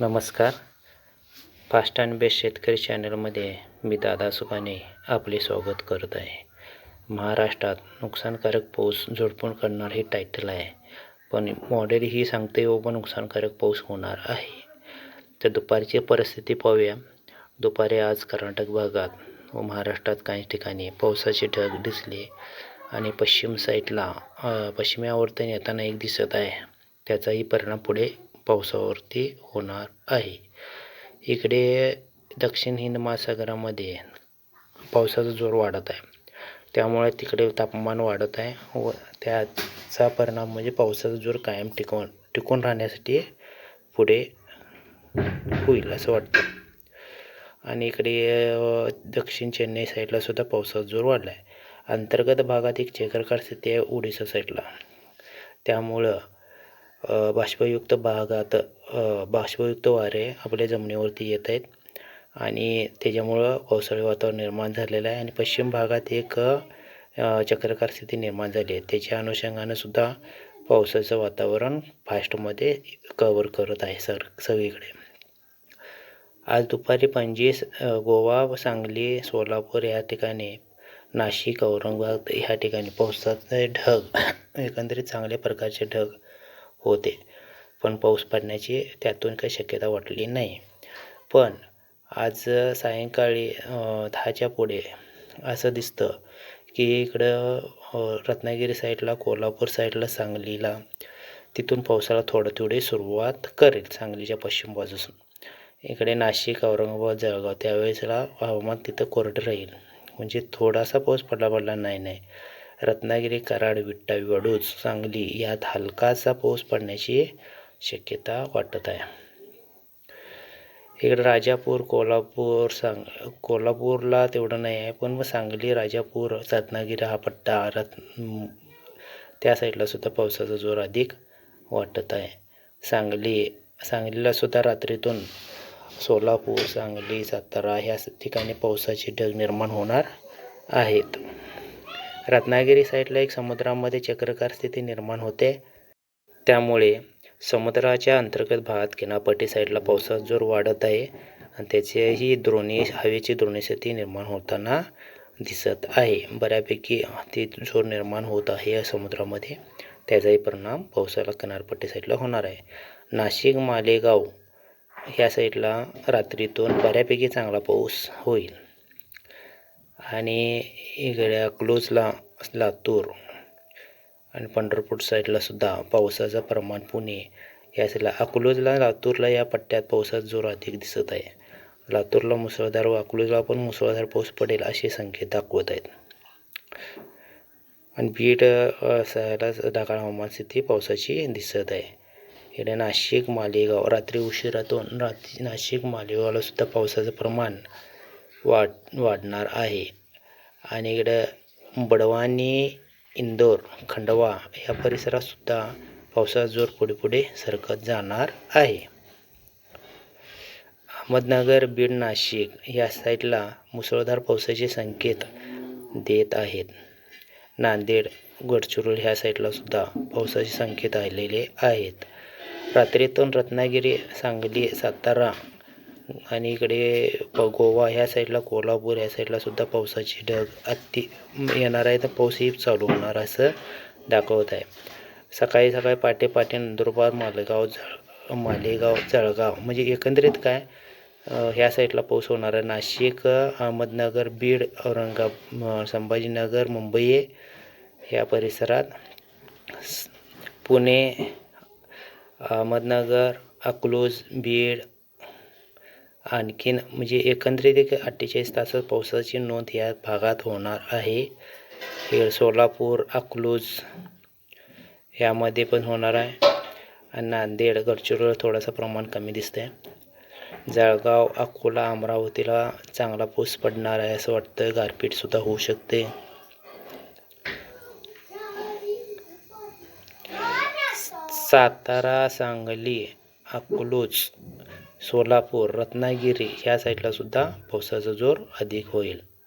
नमस्कार. Fast and best शेतकरी चॅनलमध्ये मी दादा सुखाने आपले स्वागत करत आहे. महाराष्ट्रात नुकसानकारक पाऊस झोडपून करणार हे टायटल आहे. पण मॉडेल ही सांगते बाबा पण नुकसानकारक पाऊस होणार आहे. तर दुपारची परिस्थिती पाहूया. दुपारी आज कर्नाटक भागात व महाराष्ट्रात काही ठिकाणी पावसाचे ढग दिसले आणि पश्चिम साईडला अ, पश्चिमेवरती येताना एक दिसत आहे. त्याचाही परिणाम पुढे पावसावरती होणार आहे. इकडे दक्षिण हिंद महासागरामध्ये पावसाचा जोर वाढत आहे. त्यामुळे तिकडे तापमान वाढत आहे व त्याचा परिणाम म्हणजे पावसाचा जोर कायम टिकवून टिकून राहण्यासाठी पुढे होईल असं वाटतं. आणि इकडे दक्षिण चेन्नई साईडला सुद्धा पावसाचा जोर वाढला आहे अंतर्गत भागात एक चेकरकार स्थिती आहे ओडिसा साईडला. त्यामुळं बाष्पयुक्त भागात बाष्पयुक्त वारे आपल्या जमिनीवरती येत आहेत. आणि त्याच्यामुळं पावसाळी वातावरण निर्माण झालेलं आहे. आणि पश्चिम भागात एक चक्रकार स्थिती निर्माण झाली आहे. त्याच्या अनुषंगानं सुद्धा पावसाचं वातावरण फास्टमध्ये कवर करत आहे सर सगळीकडे. आज दुपारी पणजी गोवा व सांगली सोलापूर या ठिकाणी नाशिक औरंगाबाद ह्या ठिकाणी पावसाचे ढग एकंदरीत चांगल्या प्रकारचे ढग होते. पण पाऊस पडण्याची त्यातून काही शक्यता वाटली नाही. पण आज सायंकाळी दहाच्या पुढे असं दिसतं की इकडं रत्नागिरी साईडला कोल्हापूर साईडला सांगलीला तिथून पावसाला थोडं थोडी सुरुवात करेल सांगलीच्या पश्चिम बाजूसून. इकडे नाशिक औरंगाबाद जळगाव त्यावेळेसला हवामान तिथं कोरडं राहील. म्हणजे थोडासा पाऊस पडला पडला नाही नाही रत्नागिरी कराड विट्टा वडूज सांगली यात हलकासा पाऊस पडण्याची शक्यता वाटत आहे. इकडे राजापूर कोल्हापूर सांग कोल्हापूरला तेवढं नाही आहे पण मग सांगली राजापूर रत्नागिरी हा पट्टा रत् त्या साईडला सुद्धा पावसाचा जोर अधिक वाटत आहे. सांगली सांगलीला सुद्धा रात्रीतून सोलापूर सांगली सातारा ह्या ठिकाणी पावसाचे ढग निर्माण होणार आहेत. रत्नागिरी साईडला एक समुद्रामध्ये चक्रकार स्थिती निर्माण होते. त्यामुळे समुद्राच्या अंतर्गत भागात किनारपट्टी साईडला पावसाचा जोर वाढत आहे आणि त्याचीही द्रोणी हवेची द्रोणी स्थिती निर्माण होताना दिसत आहे. बऱ्यापैकी ती जोर निर्माण होत आहे या समुद्रामध्ये. त्याचाही परिणाम पावसाला किनारपट्टी साईडला होणार आहे. नाशिक मालेगाव ह्या साईडला रात्रीतून बऱ्यापैकी चांगला पाऊस होईल. आणि इकडे अकलूजला लातूर आणि पंढरपूर साईडला सुद्धा पावसाचं प्रमाण पुणे या साईडला. अकलूजला लातूरला या पट्ट्यात पावसाचा जोर अधिक दिसत आहे. लातूरला मुसळधार व अकलूजला पण मुसळधार पाऊस पडेल असे संकेत दाखवत आहेत. आणि बीड अ, ढगाळ हवामान स्थिती पावसाची दिसत आहे. इकडे नाशिक मालेगाव रात्री उशिरातून रात्री नाशिक मालेगावला सुद्धा पावसाचं प्रमाण वाढ वाढणार आहे. आणि इकडं बडवानी इंदोर खंडवा या परिसरातसुद्धा पावसाचा जोर पुढे पुढे सरकत जाणार आहे. अहमदनगर बीड नाशिक या साईडला मुसळधार पावसाचे संकेत देत आहेत. नांदेड गडचिरोली ह्या साईडला सुद्धा पावसाचे संकेत आलेले आहेत. रात्रीतून रत्नागिरी सांगली सातारा आणि इकडे प गोवा ह्या साईडला कोल्हापूर ह्या साईडला सुद्धा पावसाचे ढग अति येणार आहे. तर पाऊसही चालू होणार असं दाखवत आहे. सकाळी सकाळी पाटे पाटे नंदुरबार मालेगाव जळ मालेगाव जळगाव म्हणजे एकंदरीत काय? ह्या साईडला पाऊस होणार आहे. नाशिक अहमदनगर बीड औरंगा संभाजीनगर मुंबई ह्या परिसरात स- पुणे अहमदनगर अकलूज बीड आणखीन म्हणजे एकंदरीत एक अठ्ठेचाळीस तासात पावसाची नोंद या भागात होणार आहे. हे सोलापूर अकलूज यामध्ये पण होणार आहे. आणि नांदेड गडचिरोला थोडंसं प्रमाण कमी दिसतं आहे जळगाव अकोला अमरावतीला चांगला पाऊस पडणार आहे असं वाटतं गारपीटसुद्धा होऊ शकते. सातारा सांगली अकलूज सोलापूर रत्नागिरी ह्या साईडलासुद्धा पावसाचा जोर अधिक होईल.